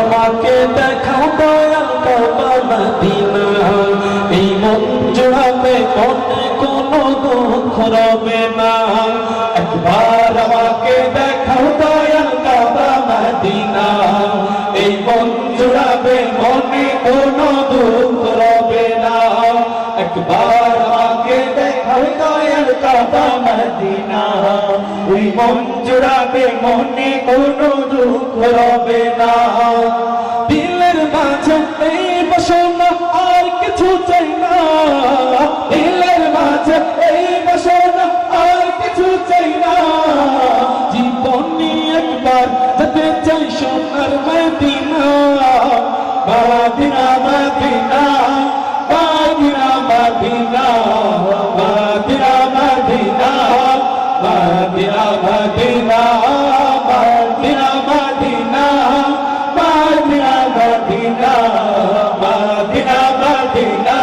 আমাকে এই মন জোড়াবে মনে কোনো দুঃখ রবে না। একবার আমাকে দেখাও দয়াল এই মন জোড়াবে মনে কোনো দুঃখ রবে না। একবার কাবা মদিনা। ওই মন জোড়াবে মনে কোনো দুঃখ রবে না। দিলের মাঝে এই বাসনা, আর কিছু চাই না। দিলের মাঝে এই বাসনা, আর কিছু চাই না। জীবনে একবার যেতে চাই সোনার মাদিনা। মাদিনা মাদিনা মাদিনা মাদিনা। মাদিনা মাদিনা মাদিনা মাদিনা মাদিনা মাদিনা মাদিনা মাদিনা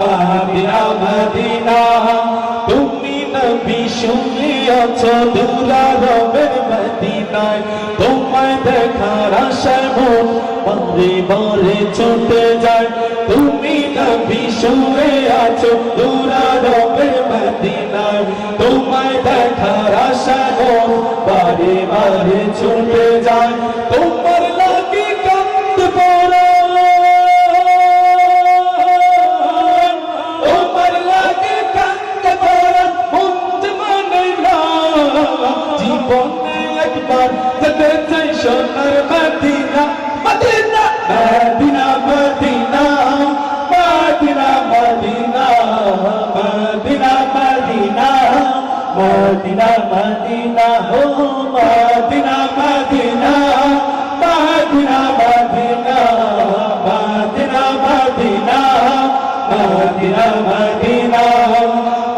মাদিনা মাদিনা তুমি ছুটে যায় তুমি নবী শুয়ে আছো, দুরারবের মদিনায় তোমায় দেখার আশায় মন বারে বারে ছুটে যায় তোমার লাগি কান্দ পড়া তোমার লাগে কান্দে পড়া মন মানে না। জীবনে একবার যেতে চাই সোনার মদিনা মদিনা হো Medina Medina Medina Medina Medina Medina Medina Medina.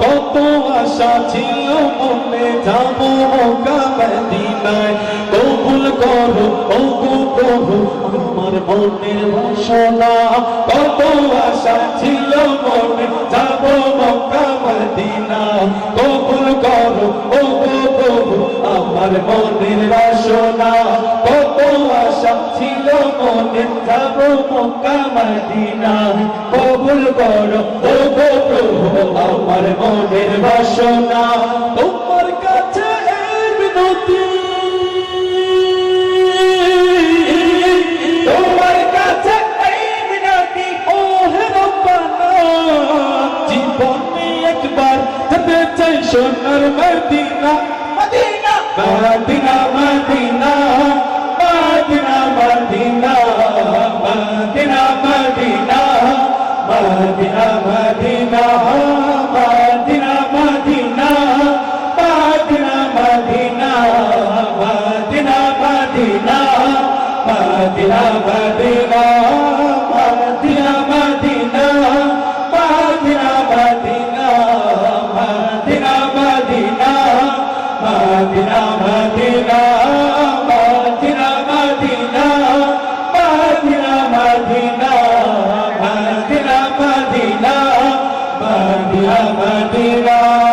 কত আশা ছিল মনে যাব মক্কা মদিনায়। কবুল করো গো প্রভু আমার মনের বাসনা। কত আশা ছিল মনে যাব মক্কা মদিনা কবুল করো ও প্রভু আমার মনের বাসনা কত আশা ছিল মনে যাব মক্কা মদিনা কবুল করো ও প্রভু আমার মনের বাসনা চাই সোনার Medina Medina Medina Medina Medina Medina Medina Medina Medina Medina Medina Medina Medina Medina Medina Medina Medina Medina يا مدينه